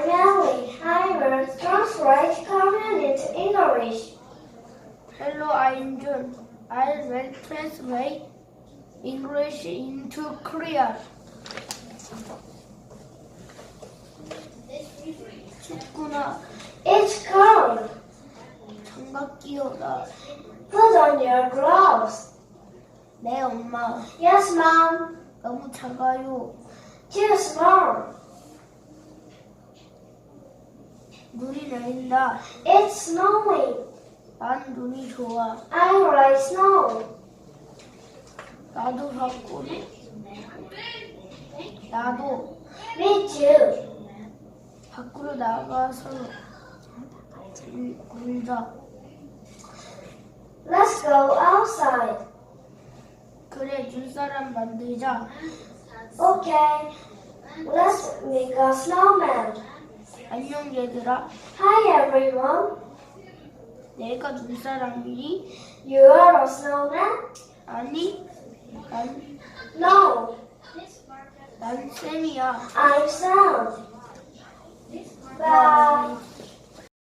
I'm Ellie. I will translate Korean into English. Hello, I'm Jun. I will translate English into Korean. 춥구나. It's cold. 장갑 끼워라. Put on your gloves. 네, 엄마. Yes, Mom. 너무 작아요. Too small. 눈이 내린다. It's snowing. 난 눈이 좋아. I like snow. 나도 밖으로. 나도 Me too. 밖으로 나가서 굴- 굴자. Let's go outside. 그래, 눈사람 만들자. Okay. Let's make a snowman. 안녕, 얘들아. Hi, everyone. 내가 눈사람이니? You are a snowman? 아니, 난, No. 난 쌤이야. I'm Sam. Bye.